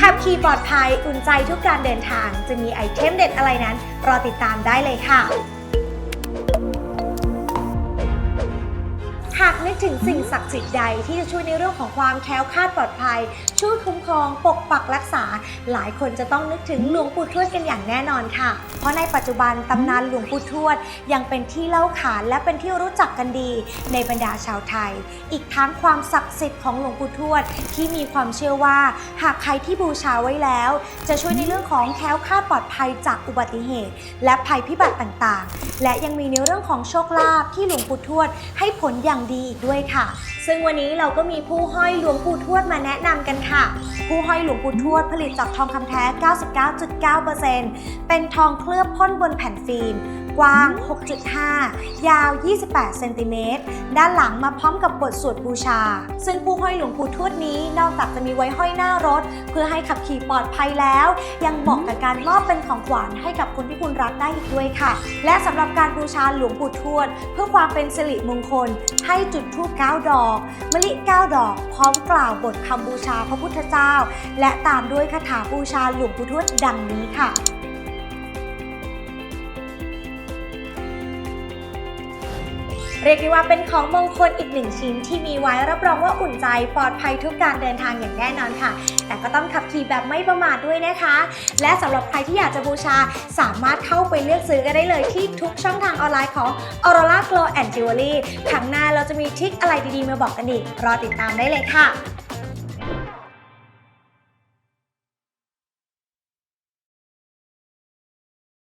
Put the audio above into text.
ขับขี่ปลอดภัยอุ่นใจทุกการเดินทาง จะมีไอเทมเด็ดอะไรนั้น รอติดตามได้เลยค่ะ หากนึกถึงสิ่งศักดิ์สิทธิ์ใดที่จะช่วยในเรื่องของความแคล้วคลาดปลอดภัย ช่วยคุ้มครองปกปักรักษา หลายคนจะต้องนึกถึงหลวงปู่ทวดกันอย่างแน่นอนค่ะ เพราะในปัจจุบันตำนานหลวงปู่ทวด ยังเป็นที่เล่าขานและเป็นที่รู้จักกันดี ในบรรดาชาวไทย อีกทั้งความศักดิ์สิทธิ์ของหลวงปู่ทวดที่มีความเชื่อว่า หากใครที่บูชาไว้แล้ว จะช่วยในเรื่องของแคล้วคลาดปลอดภัยจากอุบัติเหตุ และภัยพิบัติต่างๆ และยังมีในเรื่องของโชคลาภที่หลวงปู่ทวดให้ผลอย่างดีอีกด้วยค่ะ ซึ่งวันนี้เราก็มีผู้ห้อยหลวงปู่ทวดมาแนะนำกันค่ะผู้ห้อยหลวงปู่ทวดผลิตจากทองคำแท้ 99.9%เป็นทองเคลือบพ่นบนแผ่นฟิล์ม กว้าง 6.5 ยาว 28 เซนติเมตร ด้านหลังมาพร้อมกับบทสวดบูชา ซึ่งผู้ห้อยหลวงปู่ทวดนี้นอกจากจะมีไว้ห้อยหน้ารถ เพื่อให้ขับขี่ปลอดภัยแล้ว ยังเหมาะกับการมอบเป็นของขวัญให้กับคนที่คุณรักได้อีกด้วยค่ะ และสำหรับการบูชาหลวงปู่ทวด เพื่อความเป็นสิริมงคล ให้จุดธูป9ดอกมะลิ9ดอก พร้อมกล่าวบทคำบูชาพระพุทธเจ้า และตามด้วยคาถาบูชาหลวงปู่ทวดดังนี้ค่ะ เรียกได้ว่าเป็นของมงคลอีกหนึ่งชิ้นที่มีไว้รับรองว่าอุ่นใจปลอดภัยทุกการเดินทางอย่างแน่นอนค่ะ แต่ก็ต้องขับขี่แบบไม่ประมาทด้วยนะคะ และสำหรับใครที่อยากจะบูชาสามารถเข้าไปเลือกซื้อกันได้เลยที่ทุกช่องทางออนไลน์ของ Aurora Glow and Jewelry ครั้งหน้าเราจะมีทริคอะไรดีๆมาบอกกันอีกรอติดตามได้เลยค่ะ